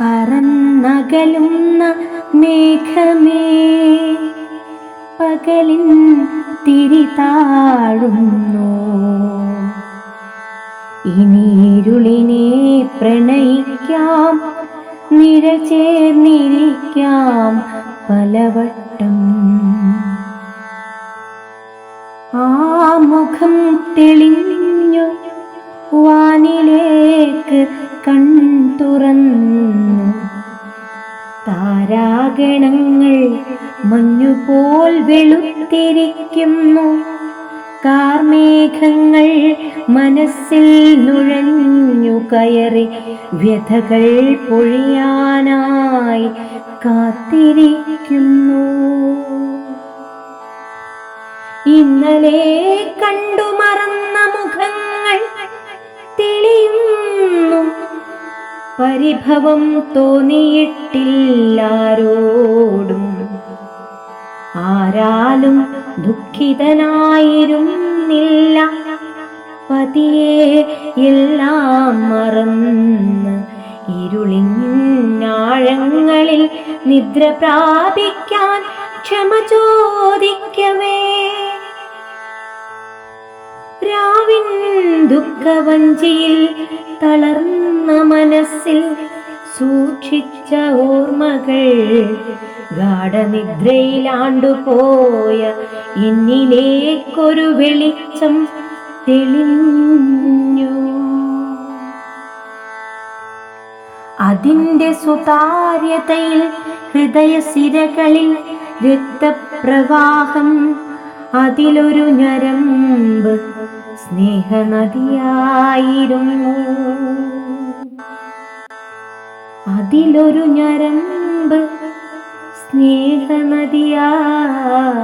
പറന്നകലുന്ന മേഘമേ പകലിൻ തിരി താഴുന്നു. ഇനിയിരുളിനെ പ്രണയിക്കാം നിഴ ചേർന്നിരിക്കാം പലവട്ടം. ആ മുഖം തെളിഞ്ഞു വാനിലേക്ക് കൺ തുറന്നു. താരാഗണങ്ങൾ മഞ്ഞുപോൽ വെളുത്തിരിക്കുന്നു. കാർമേഘങ്ങൾ മനസ്സിൽ നുഴഞ്ഞു കയറി വ്യഥകൾ പൊഴിയാനായി കാത്തിരിക്കുന്നു. ഇന്നലെ കണ്ടു മറന്ന മുഖങ്ങൾ പരിഭവം തോന്നിയിട്ടില്ലാരോടും ആരാലും ദുഃഖിതനായിരുന്നില്ല. പതിയെ എല്ലാം മറന്ന് ഇരുളിഞ്ഞാഴങ്ങളിൽ നിദ്ര പ്രാപിക്കാൻ ക്ഷമ ചോദിക്കവേ രാവിൻ ദുഃഖവഞ്ചിയിൽ തളർന്ന മനസ്സിൽ സൂക്ഷിച്ച ഓർമ്മകൾ. ഗാഠനിദ്രയിലാണ്ടുപോയ എന്നിലേക്കൊരു വെളിച്ചം തെളിഞ്ഞു. അതിന്റെ സുതാര്യതയിൽ ഹൃദയസിരകളിൽ രക്തപ്രവാഹം അതിലൊരു ഞരമ്പ് സ്നേഹനദിയായിരുന്നു. അതിലൊരു ഞരമ്പ് സ്നേഹനദിയായിരുന്നു